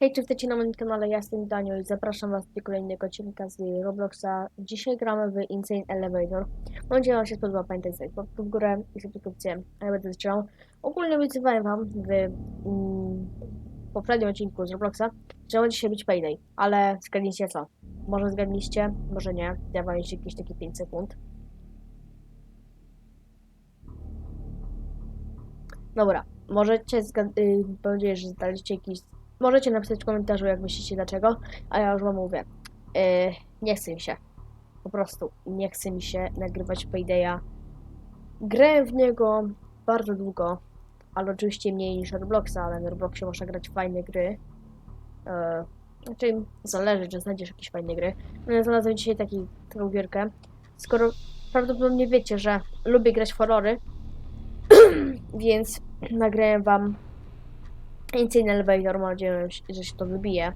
Hej, czy witajcie na moim kanale, ja jestem Daniel i zapraszam was do kolejnego odcinka z Robloxa. Dzisiaj gramy w Insane Elevator. Mam nadzieję, że się spodoba, pamiętajcie zostawić łapkę w górę i subskrypcję, a ja będę zaczynał. Ogólnie obiecywałem wam w mm, poprzednim odcinku z Robloxa, że będzie być Payday, ale zgadnijcie co? Może zgadnijcie, może nie, ja wam jeszcze jakieś takie 5 sekund. Dobra, możecie zgad- y, powiedzieć, że zdaliście jakiś Możecie napisać w komentarzu, jak myślicie dlaczego, a ja już wam mówię. Yy, nie chce mi się. Po prostu nie chce mi się nagrywać Paydaya. Grałem w niego bardzo długo, ale oczywiście mniej niż Robloxa, ale na Robloxie można grać fajne gry. Yy, znaczy, zależy, czy znajdziesz jakieś fajne gry. No, znalazłem dzisiaj taki, taką gierkę. Skoro prawdopodobnie wiecie, że lubię grać w horrory, więc nagrałem wam Insane Elevator, mam nadzieję, że się to wybije.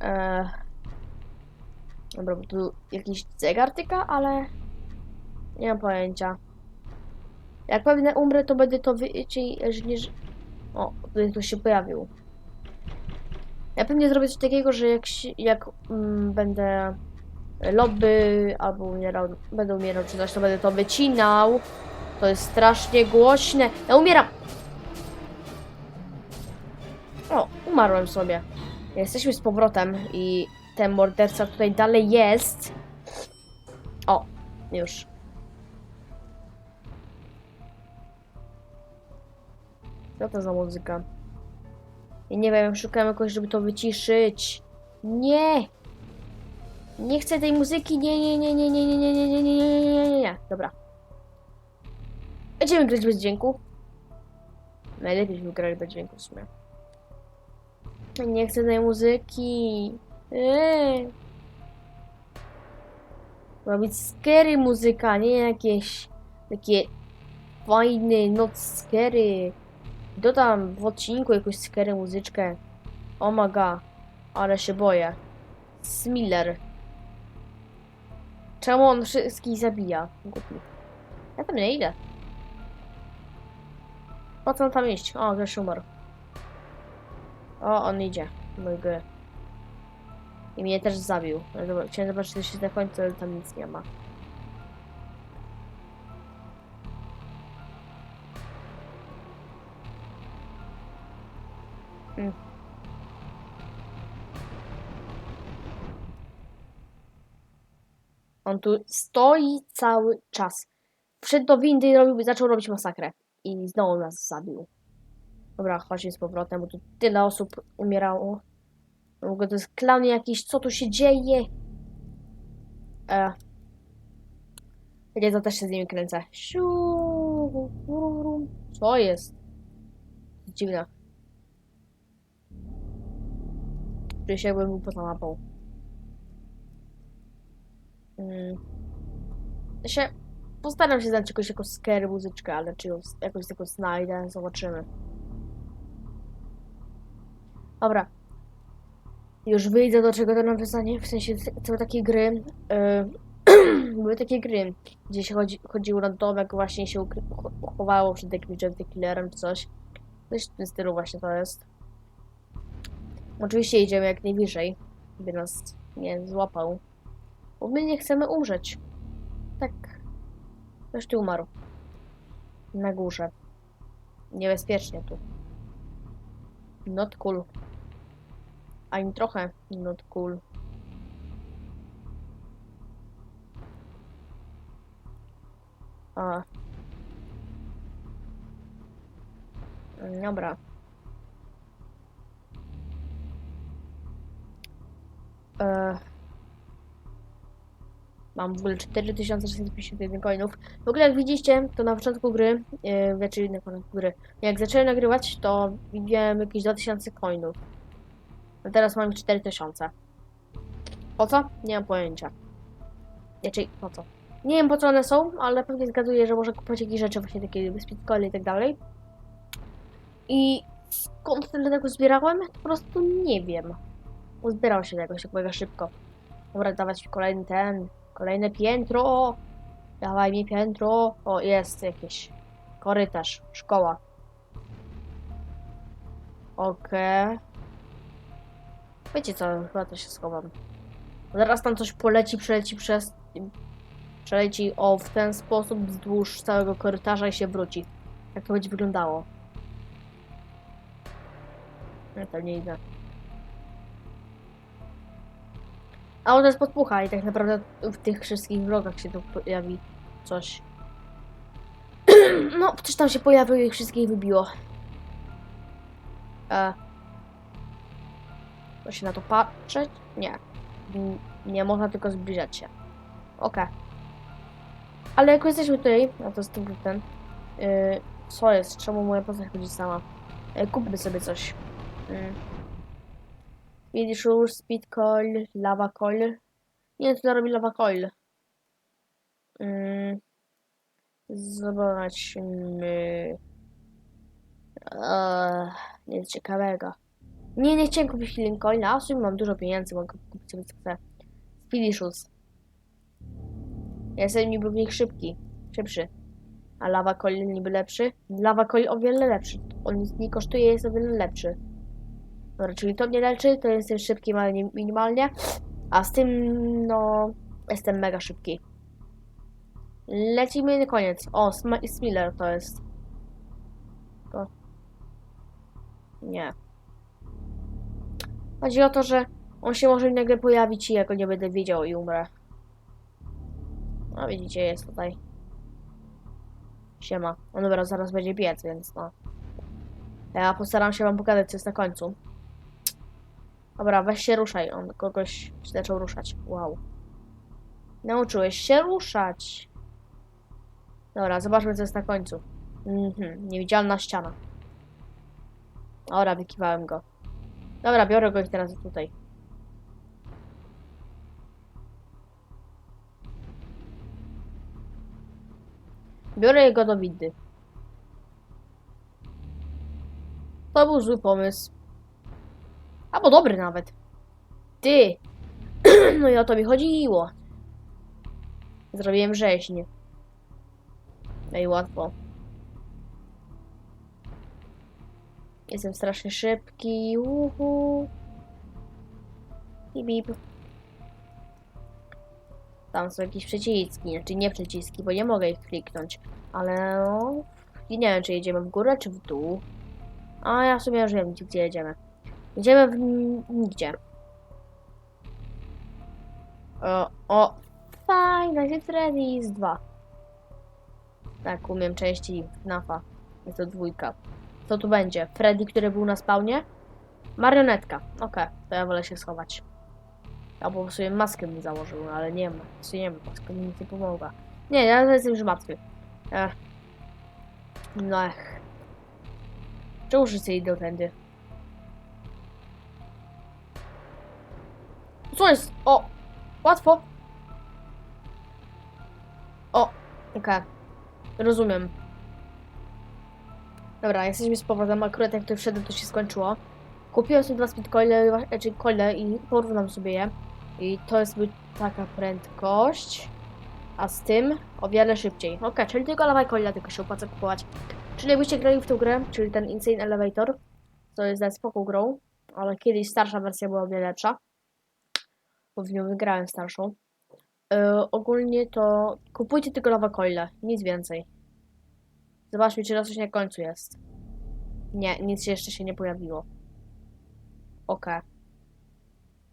Eee... Dobra, bo tu jakiś zegar tyka, ale... Nie mam pojęcia. Jak pewnie umrę, to będę to wy... Czyli, że nie... O, tutaj ktoś się pojawił. Ja pewnie zrobię coś takiego, że jak, jak mm, będę lobby albo umierał, będę umierał czy coś, to będę to wycinał. To jest strasznie głośne. Ja umieram! Umarłem sobie. Jesteśmy z powrotem i ten morderca tutaj dalej jest. O, już. Co to za muzyka? Ja nie wiem, szukałem jakoś, żeby to wyciszyć. Nie! Nie chcę tej muzyki, nie, nie, nie, nie, nie, nie, nie, nie, nie, nie, nie, nie, nie, nie, nie, dobra. Będziemy grać bez dźwięku. Najlepiej, żeby grali bez dźwięku w sumie. Nie chcę tej muzyki. Eee. Ma być scary muzyka, nie jakieś takie fajne noc scary. Dodam w odcinku jakąś scary muzyczkę. Oh my god, ale się boję. Smiller. Czemu on wszystkich zabija? Głupi. Ja tam nie idę. Po co tam iść? O, też umarł. O, on idzie. Mój gry. I mnie też zabił. Chciałem zobaczyć, co się na końcu, ale tam nic nie ma. Mm. On tu stoi cały czas. Wszedł do windy i robił, zaczął robić masakrę. I znowu nas zabił. Dobra, chodźmy z powrotem, bo tu tyle osób umierało. W ogóle to jest clown jakiś, co tu się dzieje? E. To też się z nimi kręcę. Co jest? Dziwne. Czuję się jakbym był poza mapą. Mm. Ja się postaram się znaleźć jakąś jako scary muzyczkę, ale czy ją jakoś tylko znajdę, zobaczymy. Dobra. Już wyjdę do czego to nawiązanie, w sensie całe takie gry. Yy, były takie gry, gdzie się chodzi, chodziło na domek, właśnie się chowało przed jakimś Jeff Killerem czy coś. Coś w tym stylu właśnie to jest. Oczywiście idziemy jak najbliżej, by nas nie złapał. Bo my nie chcemy umrzeć. Tak. Ktoś tu umarł. Na górze. Niebezpiecznie tu. Not cool. Ani trochę not cool. A. Dobra. E... Mam w ogóle 4651 coinów. W ogóle jak widzicie, to na początku gry, yy, znaczy na początku gry, jak zacząłem nagrywać, to widziałem jakieś 2000 coinów. A teraz mam 4000. Po co? Nie mam pojęcia. Znaczy, po co? Nie wiem po co one są, ale pewnie zgaduję, że może kupować jakieś rzeczy właśnie takie speedcoiny i tak dalej. I skąd tyle tego zbierałem? Po prostu nie wiem. Uzbierał się jakoś tak mega szybko. Dobra, dawać mi kolejny ten, kolejne piętro. Dawaj mi piętro. O, jest jakieś korytarz, szkoła. Okej. Wiecie co, chyba to się schowam. Zaraz tam coś poleci, przeleci przez... Przeleci o w ten sposób wzdłuż całego korytarza i się wróci. Jak to będzie wyglądało. Ja tam nie idę. A ona jest podpucha i tak naprawdę w tych wszystkich vlogach się tu pojawi coś. No, przecież tam się pojawiło i ich wszystkich wybiło. E. To się na to patrzeć? Nie. Nie można tylko zbliżać się. Okej. Ale jak jesteśmy tutaj, no to jest ten. Yy, co jest? Czemu moja postać chodzi sama? Yy, kupmy sobie coś. Yy. Widzisz już speed coil, lava coil. Nie wiem, co robi lava coil. Yy. Zobaczmy. Eee, nic ciekawego. Nie, nie chciałem kupić healing coina, a w sumie mam dużo pieniędzy, mogę kupić sobie co chcę. Shoes. Ja jestem niby w nich szybki, szybszy. A lava coil niby lepszy? Lava coil o wiele lepszy. On nic nie kosztuje, jest o wiele lepszy. Dobra, czyli to mnie leczy, to jestem szybki ale nie- minimalnie. A z tym, no, jestem mega szybki. Lecimy na koniec. O, Sm- Smiller to jest. To. Nie. Chodzi o to, że on się może nagle pojawić i ja go nie będę wiedział i umrę. No widzicie, jest tutaj. Siema. No dobra, zaraz będzie biec, więc no. Ja postaram się wam pokazać, co jest na końcu. Dobra, weź się ruszaj. On kogoś zaczął ruszać. Wow. Nauczyłeś się ruszać. Dobra, zobaczmy, co jest na końcu. Mhm, niewidzialna ściana. Dobra, wykiwałem go. Dobra, biorę go i teraz tutaj. Biorę jego do windy. To był zły pomysł. Albo dobry nawet. Ty! no i o to mi chodziło. Zrobiłem rzeźń. No i łatwo. Jestem strasznie szybki. Uhu. Bip, bip. Tam są jakieś przyciski, znaczy nie przyciski, bo nie mogę ich kliknąć. Ale no, i nie wiem, czy jedziemy w górę, czy w dół. A ja w sumie już wiem, gdzie jedziemy. Jedziemy w nigdzie. O, o, fajna, jest Freddy's 2. Tak, umiem części FNAFa. Jest to dwójka. Co tu będzie? Freddy, który był na spawnie? Marionetka. Okej, to ja wolę się schować. Albo sobie maskę mi założył, ale nie ma. W sumie nie ma, maska mi nic nie pomogła. Nie, ja jestem już martwy. Ech. No ech. Czemu wszyscy idą tędy? Co jest? O! Łatwo! O! Okej. Rozumiem. Dobra, jesteśmy z powrotem. Akurat jak tu wszedłem, to się skończyło. Kupiłem sobie dwa speedcoile, znaczy coile i porównam sobie je. I to jest taka prędkość. A z tym o wiele szybciej. Ok, czyli tylko lawaj coile tylko się opłaca kupować. Czyli jakbyście grali w tą grę, czyli ten Insane Elevator, to jest za spoko grą, ale kiedyś starsza wersja była o wiele lepsza. Bo w nią wygrałem starszą. Yy, ogólnie to kupujcie tylko lawa coile, nic więcej. Zobaczmy, czy na coś na końcu jest. Nie, nic jeszcze się nie pojawiło. Okej.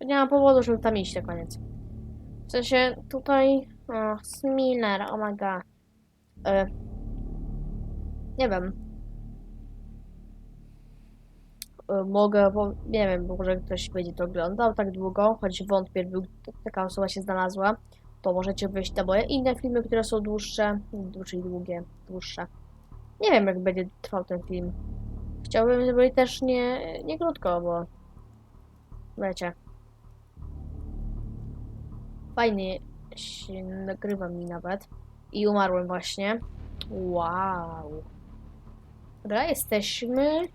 Nie mam powodu, żeby tam iść na koniec. W sensie tutaj... O, Smiller, oh my god. E, nie wiem. E, mogę, nie wiem, może ktoś będzie to oglądał tak długo, choć wątpię, by taka osoba się znalazła. To możecie wyjść na moje inne filmy, które są dłuższe, czyli długie, dłuższe. Nie wiem, jak będzie trwał ten film. Chciałbym, żeby też nie, nie krótko, bo wiecie. Fajnie się nagrywa mi nawet. I umarłem właśnie. Wow. Dobra, jesteśmy.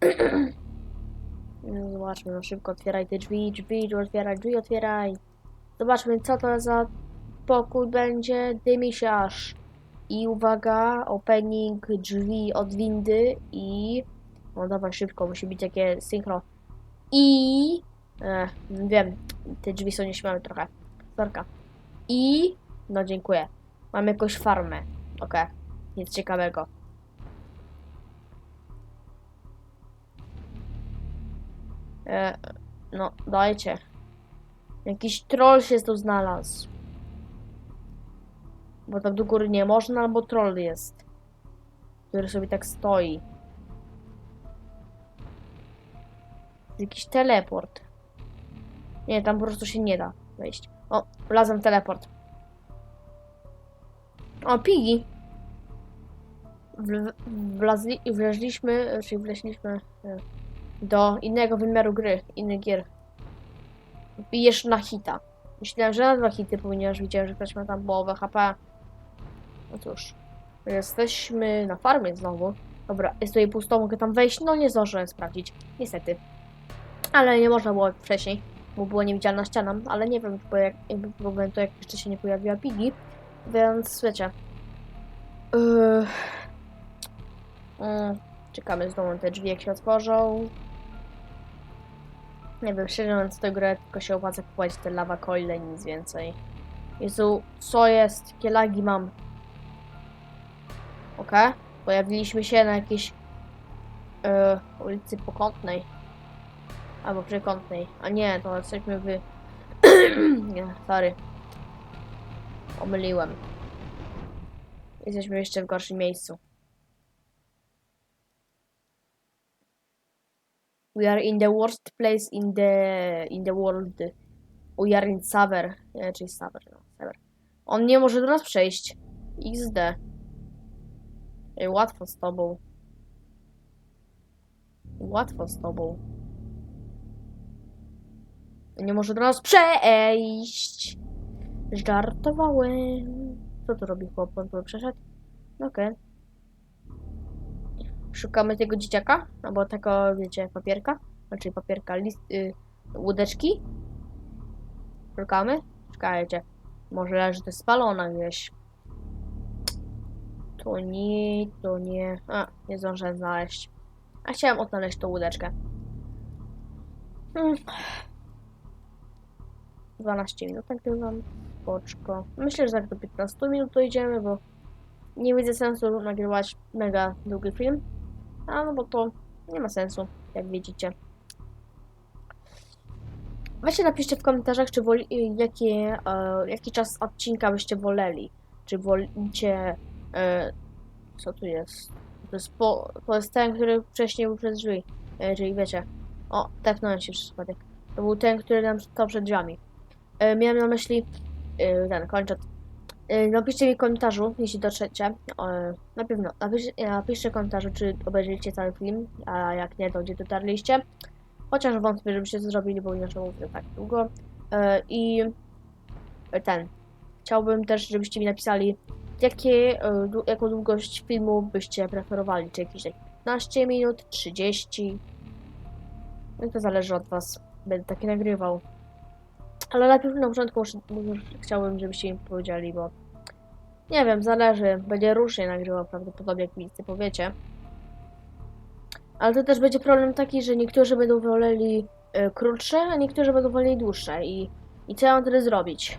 Zobaczmy, no szybko otwieraj te drzwi, drzwi, otwieraj, drzwi, otwieraj. Zobaczmy, co to za pokój będzie. Dymi się aż. I uwaga, opening drzwi od windy i... No dawaj szybko, musi być takie synchro. I... E, wiem, te drzwi są nieśmiałe trochę. Sorka. I... No dziękuję. Mam jakąś farmę. Okej. Nic ciekawego. E, no, dajcie. Jakiś troll się tu znalazł. Bo tam do góry nie można, albo troll jest. Który sobie tak stoi. Jakiś teleport. Nie, tam po prostu się nie da wejść. O, wlazłem w teleport. O, pigi. Wlazli, wleźliśmy, czyli wleźliśmy e, do innego wymiaru gry, innych gier. Bijesz na hita. Myślałem, że na dwa hity powinieneś, widziałem, że ktoś ma tam połowę HP. No cóż, jesteśmy na farmie znowu. Dobra, jest tutaj pusto, mogę tam wejść? No nie zdążyłem sprawdzić, niestety. Ale nie można było wcześniej, bo była niewidzialna ściana, ale nie wiem, bo jak, jakby problem to jak jeszcze się nie pojawiła Piggy, więc wiecie. Yy... Mm, czekamy znowu te drzwi, jak się otworzą. Nie wiem, szczerze mówiąc, tę grę tylko się opłaca kupować te lava coile, nic więcej. Jezu, co jest? Jakie lagi mam? Pojawiliśmy się na jakiejś e, ulicy Pokątnej. Albo Przekątnej. A nie, to jesteśmy w... nie, sorry. Omyliłem. Jesteśmy jeszcze w gorszym miejscu. We are in the worst place in the in the world. We are in Saver. Nie, czyli Saver, no, Saver. On nie może do nas przejść. XD. Ej, łatwo z tobą. Łatwo z tobą. Nie może do nas przejść. Żartowałem. Co tu robi chłop? On tu przeszedł? Okej. Szukamy tego dzieciaka, albo tego, wiecie, papierka. Znaczy papierka, list, y, łódeczki. Szukamy? Czekajcie. Może leży to spalona gdzieś. To nie, to nie. A, nie zdążę znaleźć. A chciałem odnaleźć tą łódeczkę. Hmm. 12 minut nagrywam. Spoczko. Myślę, że tak do 15 minut dojdziemy, bo nie widzę sensu nagrywać mega długi film. A no bo to nie ma sensu, jak widzicie. Weźcie napiszcie w komentarzach, czy woli, jakie, e, jaki czas odcinka byście woleli. Czy wolicie... E, co tu jest? To jest, po, to jest ten, który wcześniej był przed drzwi. E, czyli wiecie. O, tepnąłem się przez przypadek. To był ten, który nam stał przed drzwiami. E, miałem na myśli... E, ten, kończę. E, napiszcie mi w komentarzu, jeśli dotrzecie. E, na pewno. Napisz, napiszcie w komentarzu, czy obejrzeliście cały film, a jak nie, to gdzie dotarliście. Chociaż wątpię, żebyście to zrobili, bo inaczej mówię tak długo. E, I ten. Chciałbym też, żebyście mi napisali, jakie, e, jaką długość filmu byście preferowali. Czy jakieś tak 15 minut, 30. No to zależy od Was. Będę takie nagrywał. Ale najpierw na początku chciałbym, żebyście mi powiedzieli, bo nie wiem, zależy. Będzie różnie nagrywał prawdopodobnie, jak mi powiecie. Ale to też będzie problem taki, że niektórzy będą woleli e, krótsze, a niektórzy będą woleli dłuższe. I, i co ja mam wtedy zrobić?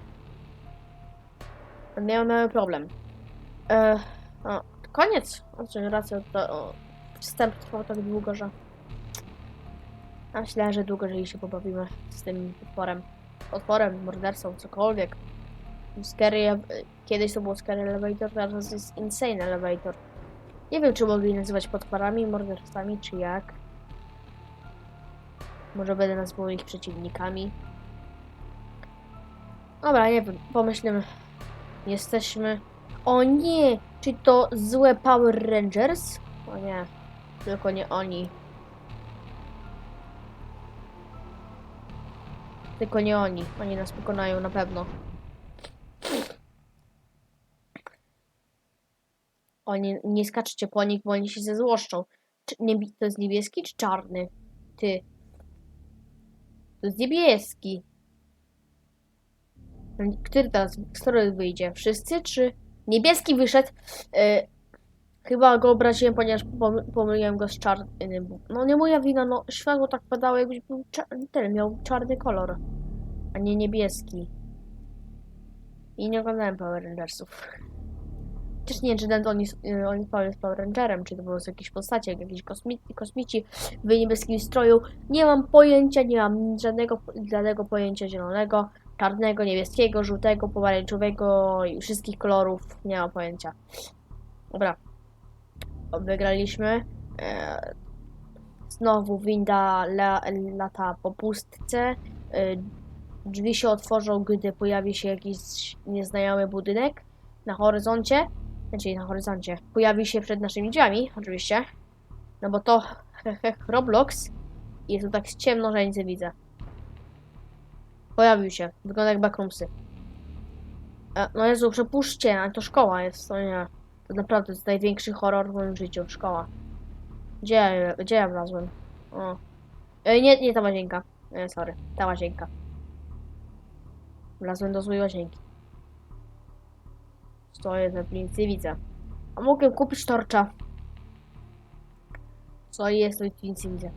Miałem mały problem. E, o, koniec. O, czy racja, to o, wstęp trwał tak długo, że... A myślałem, że długo, jeżeli się pobawimy z tym potworem. Potworem, mordercą, cokolwiek. Scary, e, kiedyś to było Scary Elevator, teraz jest Insane Elevator. Nie wiem, czy mogli nazywać potworami, mordercami, czy jak. Może będę nazywał ich przeciwnikami. Dobra, nie wiem, pomyślimy. Jesteśmy... O nie! Czy to złe Power Rangers? O nie, tylko nie oni. Tylko nie oni. Oni nas pokonają na pewno. Oni nie skaczcie po nich, bo oni się zezłoszczą. Czy, niebie- to jest niebieski czy czarny? Ty. To jest niebieski. Który teraz, który wyjdzie? Wszyscy czy... Niebieski wyszedł. Y, Chyba go obraziłem, ponieważ pom- pomyliłem go z czarnym. No nie moja wina, no światło tak padało, jakbyś był ten, miał czarny kolor, a nie niebieski. I nie oglądałem Power Rangersów. Też nie wiem, czy ten on jest, y, Power- Rangerem, czy to po prostu jakieś postacie, jak jakiś kosmi kosmici w niebieskim stroju. Nie mam pojęcia, nie mam żadnego, żadnego pojęcia zielonego, czarnego, niebieskiego, żółtego, pomarańczowego i wszystkich kolorów. Nie mam pojęcia. Dobra. Wygraliśmy. E, Znowu winda la, lata po pustce. E, Drzwi się otworzą, gdy pojawi się jakiś nieznajomy budynek na horyzoncie. Znaczy na horyzoncie. Pojawi się przed naszymi drzwiami, oczywiście. No bo to hehe, Roblox. I jest tu tak ciemno, że nic nie widzę. Pojawił się. Wygląda jak backroomsy. E, no Jezu, przepuśćcie, ale to szkoła jest, to nie. To naprawdę jest największy horror w moim życiu. Szkoła. Gdzie gdzie ja wlazłem? O. E, nie, nie ta łazienka. E, sorry, ta łazienka. Wlazłem do złej łazienki. Stoję na nie widzę. A mogłem kupić torcza. Co jest, nic nie widzę.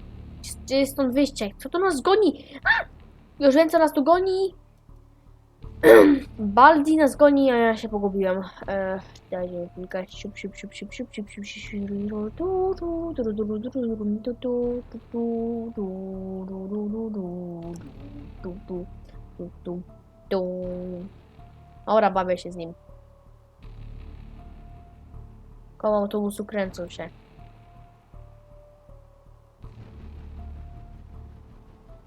Gdzie jest stąd wyjście? Co to nas goni? A! Już co nas tu goni. Baldi nas goni, a ja się pogubiłem. Eee, dajcie chwilkę. Siup, siup, siup, siup, siup, siup, siup, siup. Dobra, bawię się z nim. Koło autobusu kręcą się.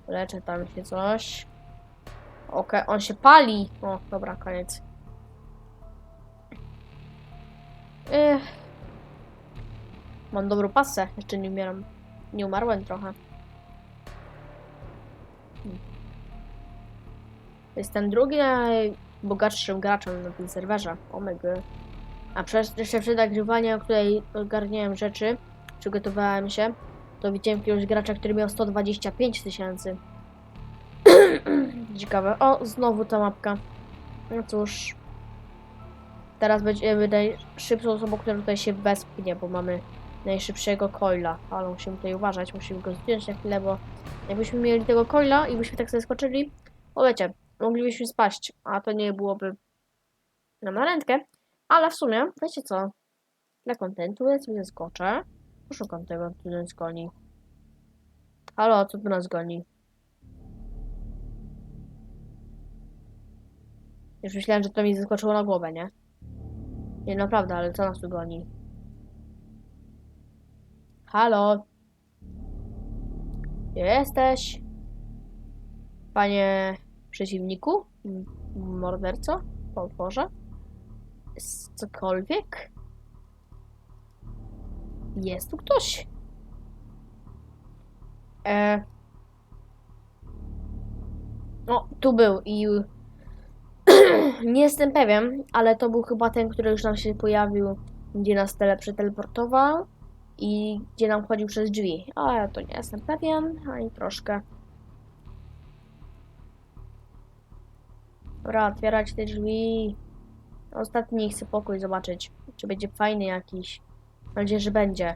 Leczę tam się coś. Okej, on się pali. O, dobra, koniec. Ech. Mam dobrą pasę. Jeszcze nie umieram. Nie umarłem trochę. Jestem drugi najbogatszym graczem na tym serwerze. Omega. A przez, jeszcze przed nagrywaniem, w której ogarniałem rzeczy, przygotowałem się, to widziałem jakiegoś gracza, który miał 125 tysięcy. Ciekawe. O, znowu ta mapka. No cóż. Teraz będziemy najszybszą osobą, która tutaj się wespnie, bo mamy najszybszego coila. Ale musimy tutaj uważać, musimy go zdjąć na chwilę, bo jakbyśmy mieli tego coila i byśmy tak sobie skoczyli, o wiecie, moglibyśmy spaść, a to nie byłoby na rękę. Ale w sumie, wiecie co? Dla kontentu ja sobie skoczę. Poszukam tego, co nas goni. Halo, co tu nas goni? Już myślałem, że to mi zaskoczyło na głowę, nie? Nie, naprawdę, ale co nas tu goni? Halo? Gdzie jesteś? Panie przeciwniku? Morderco? Potworze? S- Cokolwiek? Jest tu ktoś? E... O, tu był i nie jestem pewien, ale to był chyba ten, który już nam się pojawił, gdzie nas tele przeteleportował i gdzie nam chodził przez drzwi. A ja to nie jestem pewien, ani troszkę. Dobra, otwierać te drzwi. Ostatni chcę pokój zobaczyć, czy będzie fajny jakiś. Mam nadzieję, że będzie.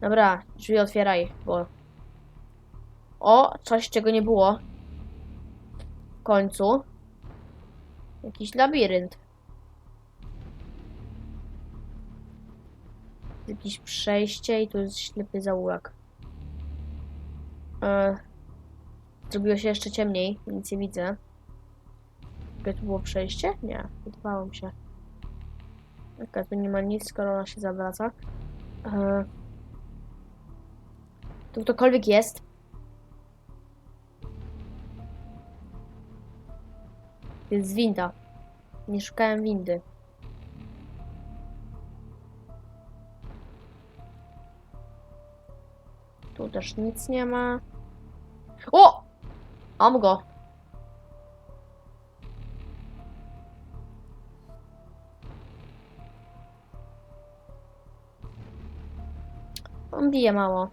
Dobra, drzwi otwieraj, bo... O, coś czego nie było. W końcu. Jakiś labirynt. Jakieś przejście i tu jest ślepy zaułek. E, zrobiło się jeszcze ciemniej, nic nie widzę. Jakie tu było przejście? Nie, wydawało mi się. Okej, tu nie ma nic, skoro ona się zawraca. E, tu ktokolwiek jest. Jest winda. Nie szukałem windy. Tu też nic nie ma. O! Mam go. On bije mało.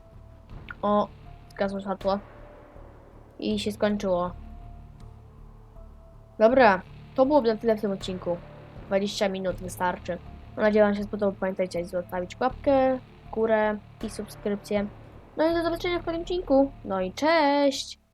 O, zgasło światło. I się skończyło. Dobra, to byłoby na tyle w tym odcinku. 20 minut wystarczy. Mam nadzieję, że Wam się spodobał. Pamiętajcie, zostawić łapkę górę i subskrypcję. No i do zobaczenia w kolejnym odcinku. No i cześć!